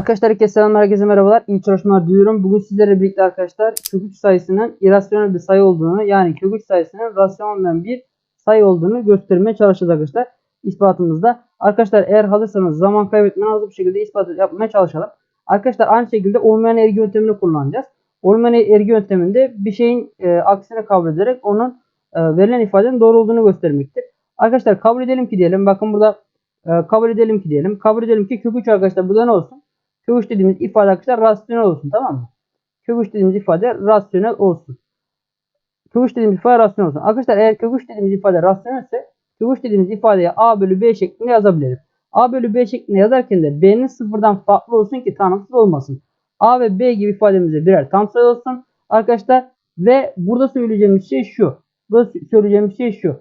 Arkadaşlar herkese selamlar, herkese merhabalar. İyi çalışmalar diliyorum. Bugün sizlerle birlikte arkadaşlar kök 3 sayısının irrasyonel bir sayı olduğunu yani kök 3 sayısının rasyonel olmayan bir sayı olduğunu göstermeye çalışacağız arkadaşlar. İspatımızda. Arkadaşlar eğer hazırsanız zaman kaybetmeden hızlı bir şekilde ispat yapmaya çalışalım. Arkadaşlar aynı şekilde olmayan ergi yöntemini kullanacağız. Olmayan ergi yönteminde bir şeyin e, aksine kabul ederek onun e, verilen ifadenin doğru olduğunu göstermektir. Arkadaşlar kabul edelim ki diyelim. Bakın burada e, kabul edelim ki diyelim. Kabul edelim ki kök 3 arkadaşlar burada ne olsun? Kök 3 dediğimiz ifade arkadaşlar rasyonel olsun tamam mı? Kök 3 dediğimiz ifade rasyonel olsun. Kök 3 dediğimiz ifade rasyonel olsun. Arkadaşlar eğer kök 3 dediğimiz ifade rasyonelse kök 3 dediğimiz ifadeye a bölü b şeklinde yazabiliriz. a bölü b şeklinde yazarken de b'nin sıfırdan farklı olsun ki tanımsız olmasın. a ve b gibi ifademize birer tam sayı olsun arkadaşlar. Ve burada söyleyeceğimiz şey şu. Burada söyleyeceğimiz şey şu.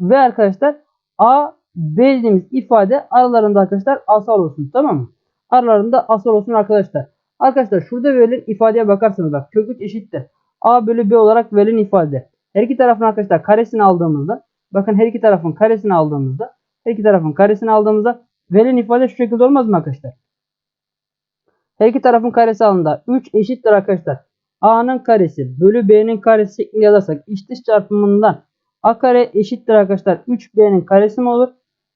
Ve arkadaşlar a b dediğimiz ifade aralarında arkadaşlar asal olsun tamam mı? Aralarında asal olsun arkadaşlar. Arkadaşlar şurada verilen ifadeye bakarsanız bak kök 3 eşittir. A bölü B olarak verilen ifade. Her iki tarafın arkadaşlar karesini aldığımızda bakın her iki tarafın karesini aldığımızda her iki tarafın karesini aldığımızda verilen ifade şu şekilde olmaz mı arkadaşlar? Her iki tarafın karesi alındığında 3 eşittir arkadaşlar. A'nın karesi bölü B'nin karesi şeklinde yazarsak iç dış çarpımından A kare eşittir arkadaşlar 3B'nin karesi mi olur?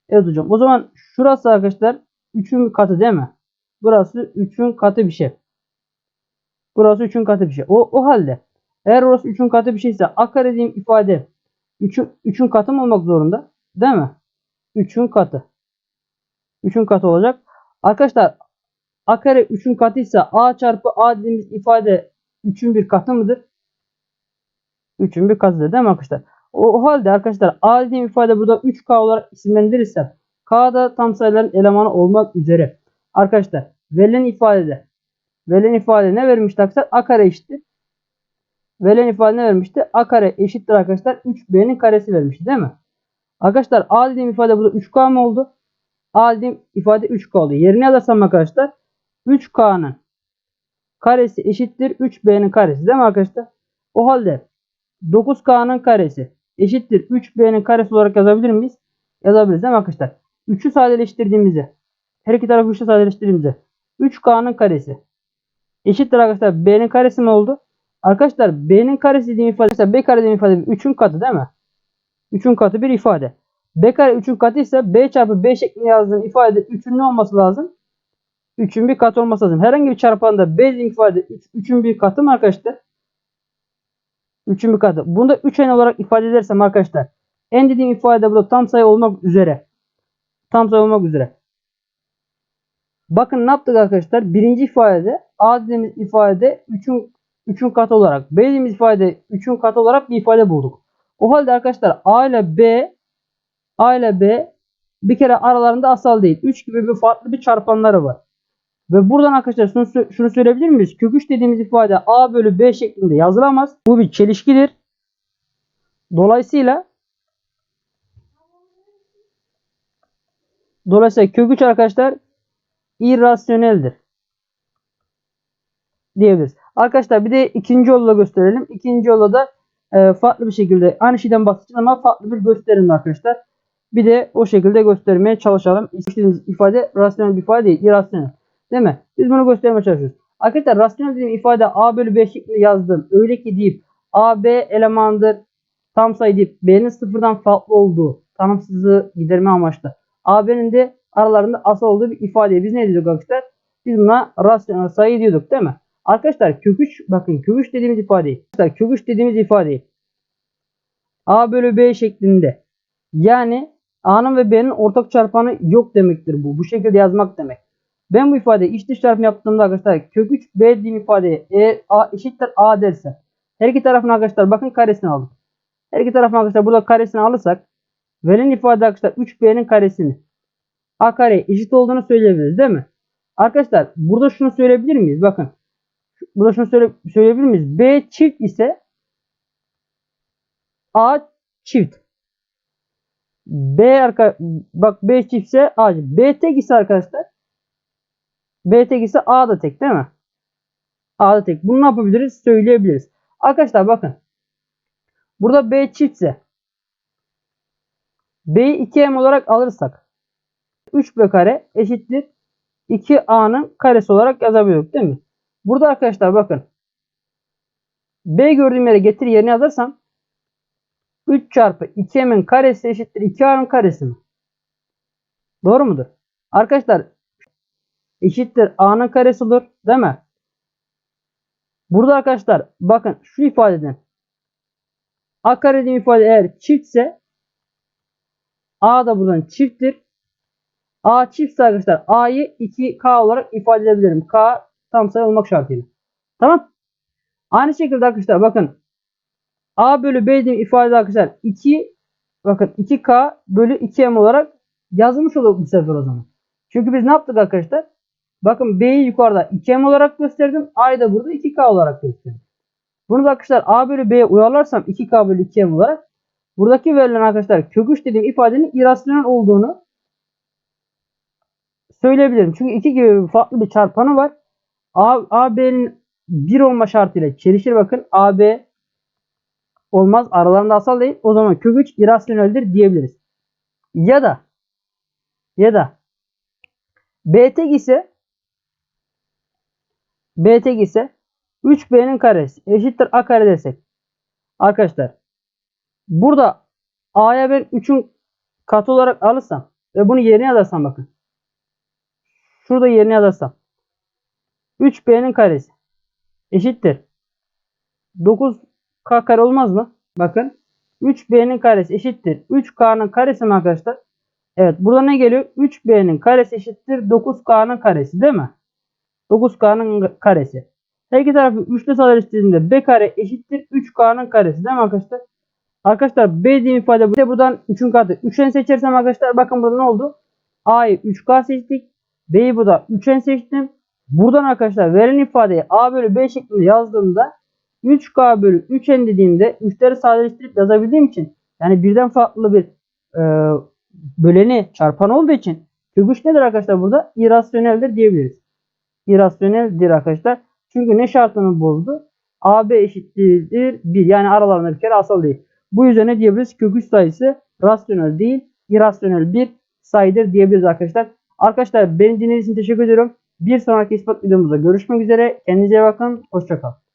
Evet hocam. O zaman şurası arkadaşlar 3'ün katı değil mi? Burası 3'ün katı bir şey. Burası 3'ün katı bir şey. O, o halde eğer orası 3'ün katı bir şeyse a kare dediğim ifade 3'ün 3'ün katı mı olmak zorunda? Değil mi? 3'ün katı. 3'ün katı olacak. Arkadaşlar a kare 3'ün katıysa a çarpı a dediğimiz ifade 3'ün bir katı mıdır? 3'ün bir katıdır değil mi arkadaşlar? O, o halde arkadaşlar a dediğim ifade burada 3k olarak isimlendirirsem k da tam sayıların elemanı olmak üzere Arkadaşlar verilen ifadede verilen ifade ne vermişti arkadaşlar? A kare eşittir. Verilen ifade ne vermişti? A kare eşittir arkadaşlar. 3B'nin karesi vermişti değil mi? Arkadaşlar A dediğim ifade burada 3K mı oldu? A dediğim ifade 3K oldu. Yerine yazarsam arkadaşlar 3K'nın karesi eşittir 3B'nin karesi değil mi arkadaşlar? O halde 9K'nın karesi eşittir 3B'nin karesi olarak yazabilir miyiz? Yazabiliriz değil mi arkadaşlar? 3'ü sadeleştirdiğimizde her iki tarafı 3'te sadeleştirdiğimizde 3K'nın karesi eşittir arkadaşlar B'nin karesi mi oldu? Arkadaşlar B'nin karesi dediğim ifade ise B kare dediğim ifade 3'ün katı değil mi? 3'ün katı bir ifade. B kare 3'ün katı ise B çarpı B şeklinde yazdığım ifade 3'ün ne olması lazım? 3'ün bir katı olması lazım. Herhangi bir çarpanda B dediğim ifade 3'ün bir katı mı arkadaşlar? 3'ün bir katı. Bunu da 3n olarak ifade edersem arkadaşlar n dediğim ifade burada tam sayı olmak üzere. Tam sayı olmak üzere. Bakın ne yaptık arkadaşlar? Birinci ifadede A dediğimiz ifade 3'ün 3'ün katı olarak B dediğimiz ifade 3'ün katı olarak bir ifade bulduk. O halde arkadaşlar A ile B A ile B bir kere aralarında asal değil. 3 gibi bir farklı bir çarpanları var. Ve buradan arkadaşlar şunu, şunu söyleyebilir miyiz? Kök 3 dediğimiz ifade A bölü B şeklinde yazılamaz. Bu bir çelişkidir. Dolayısıyla Dolayısıyla kök 3 arkadaşlar irrasyoneldir. Diyebiliriz. Arkadaşlar bir de ikinci yolla gösterelim. İkinci yolla da e, farklı bir şekilde aynı şeyden bahsedeceğiz ama farklı bir gösterim arkadaşlar. Bir de o şekilde göstermeye çalışalım. İstediğimiz ifade rasyonel bir ifade değil. irrasyonel. Değil mi? Biz bunu göstermeye çalışıyoruz. Arkadaşlar rasyonel dediğim ifade a bölü b şeklinde yazdım. Öyle ki deyip a b elemandır tam sayı deyip b'nin sıfırdan farklı olduğu tanımsızlığı giderme amaçlı. a b'nin de aralarında asal olduğu bir ifadeye biz ne diyorduk arkadaşlar? Biz buna rasyonel sayı diyorduk değil mi? Arkadaşlar kök 3 bakın kök 3 dediğimiz ifadeyi arkadaşlar kök 3 dediğimiz ifadeyi a bölü b şeklinde yani a'nın ve b'nin ortak çarpanı yok demektir bu. Bu şekilde yazmak demek. Ben bu ifadeyi iç dış çarpım yaptığımda arkadaşlar kök 3 b dediğim ifadeye eğer a eşittir a derse her iki tarafın arkadaşlar bakın karesini aldık. Her iki tarafın arkadaşlar burada karesini alırsak verilen ifade arkadaşlar 3b'nin karesini a kare eşit olduğunu söyleyebiliriz değil mi? Arkadaşlar burada şunu söyleyebilir miyiz? Bakın. Burada şunu söyle, söyleyebilir miyiz? B çift ise A çift. B arka bak B çift ise A çift. B tek ise arkadaşlar B tek ise A da tek değil mi? A da tek. Bunu ne yapabiliriz? Söyleyebiliriz. Arkadaşlar bakın. Burada B çift ise B'yi 2M olarak alırsak 3B kare eşittir 2A'nın karesi olarak yazabiliyoruz değil mi? Burada arkadaşlar bakın. B gördüğüm yere getir yerine yazarsam 3 çarpı 2M'in karesi eşittir 2A'nın karesi mi? Doğru mudur? Arkadaşlar eşittir A'nın karesi olur. Değil mi? Burada arkadaşlar bakın şu ifadeden A kare dediğim ifade eğer çiftse A da buradan çifttir. A çiftse arkadaşlar A'yı 2K olarak ifade edebilirim. K tam sayı olmak şartıyla. Tamam. Aynı şekilde arkadaşlar bakın A bölü B dediğim ifade arkadaşlar 2 bakın 2K bölü 2M olarak yazılmış olur bu sefer o zaman. Çünkü biz ne yaptık arkadaşlar? Bakın B'yi yukarıda 2M olarak gösterdim. A'yı da burada 2K olarak gösterdim. Bunu da arkadaşlar A bölü B'ye uyarlarsam 2K bölü 2M olarak buradaki verilen arkadaşlar kök 3 dediğim ifadenin irrasyonel olduğunu söyleyebilirim. Çünkü 2 gibi farklı bir çarpanı var. AB'nin 1 olma şartıyla çelişir bakın. AB olmaz. Aralarında asal değil. O zaman kök 3 irrasyoneldir diyebiliriz. Ya da ya da B tek ise B tek ise 3B'nin karesi eşittir A kare desek. Arkadaşlar burada A'ya ben 3'ün katı olarak alırsam ve bunu yerine yazarsam bakın. Şurada yerine yazarsam 3B'nin karesi eşittir. 9K kare olmaz mı? Bakın 3B'nin karesi eşittir. 3K'nın karesi mi arkadaşlar? Evet burada ne geliyor? 3B'nin karesi eşittir 9K'nın karesi değil mi? 9K'nın karesi. Her iki tarafı 3 ile sadeleştirdiğinde B kare eşittir 3K'nın karesi değil mi arkadaşlar? Arkadaşlar B diye ifade bu. Buradan 3'ün katı. 3'ün seçersem arkadaşlar bakın burada ne oldu? A'yı 3K seçtik. B'yi burada 3N seçtim. Buradan arkadaşlar verilen ifadeyi A bölü B şeklinde yazdığımda 3K bölü 3N dediğimde 3'leri sadeleştirip yazabildiğim için yani birden farklı bir e, böleni çarpan olduğu için kök 3 nedir arkadaşlar burada? İrasyoneldir diyebiliriz. İrasyoneldir arkadaşlar. Çünkü ne şartını bozdu? AB eşittir 1. Yani aralarında bir kere asal değil. Bu yüzden ne diyebiliriz? Kök 3 sayısı rasyonel değil, irasyonel bir sayıdır diyebiliriz arkadaşlar. Arkadaşlar beni dinlediğiniz için teşekkür ediyorum. Bir sonraki ispat videomuzda görüşmek üzere. Kendinize bakın. Hoşçakalın.